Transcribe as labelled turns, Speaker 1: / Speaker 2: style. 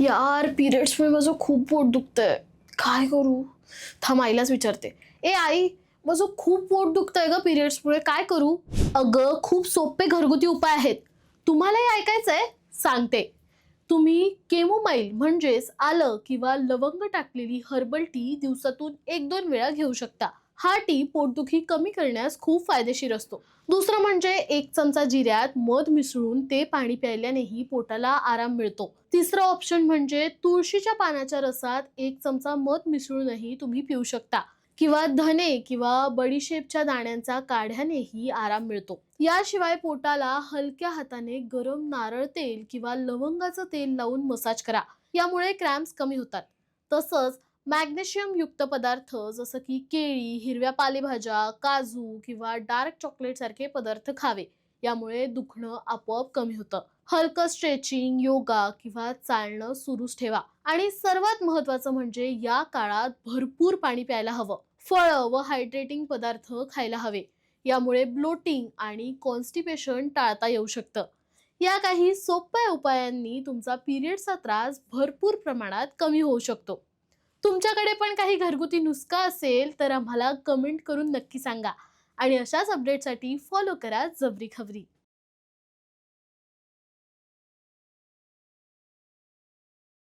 Speaker 1: यार पिरियड्समुळे माझं खूप पोट दुखतंय. काय करू? थांब आईलाच विचारते. ए आई माझं खूप पोट दुखतंय ग पिरियड्समुळे काय करू? अगं खूप सोपे घरगुती उपाय आहेत. तुम्हालाही ऐकायचंय? सांगते. तुम्ही केमोमाईल म्हणजेच आलं किंवा लवंग टाकलेली हर्बल टी दिवसातून एक दोन वेळा घेऊ शकता. हा टी पोटदुखी कमी करण्यास खूप फायदेशीर असतो. दुसरं म्हणजे एक चमचा जिऱ्यात मध मिसळून ते पाणी प्यायल्यानेही पोटाला आराम मिळतो. तिसरं ऑप्शन म्हणजे तुळशीच्या पानाच्या रसात एक चमचा मध मिसळूनही तुम्ही पिऊ शकता किंवा धने किंवा बडीशेपच्या दाण्यांचा काढ्यानेही आराम मिळतो. याशिवाय पोटाला हलक्या हाताने गरम नारळ तेल किंवा लवंगाचं तेल लावून मसाज करा. यामुळे क्रॅम्प्स कमी होतात. तसंच मॅग्नेशियम युक्त पदार्थ जसं की केळी हिरव्या पालेभाज्या काजू किंवा डार्क चॉकलेट सारखे पदार्थ खावे. यामुळे दुखणं आपोआप कमी होतं. हलकं स्ट्रेचिंग योगा किंवा चालणं सुरूच ठेवा. आणि सर्वात महत्वाचं म्हणजे या काळात भरपूर पाणी प्यायला हवं. फळं व हायड्रेटिंग पदार्थ खायला हवे. यामुळे ब्लोटिंग आणि कॉन्स्टिपेशन टाळता येऊ शकतं. या काही सोप्या उपायांनी तुमचा पिरियडचा त्रास भरपूर प्रमाणात कमी होऊ शकतो. तुमच्याकडे पण काही घरगुती नुसका असेल तर आम्हाला कमेंट करून नक्की सांगा. आणि अशाच अपडेटसाठी फॉलो करा जबरी खबरी.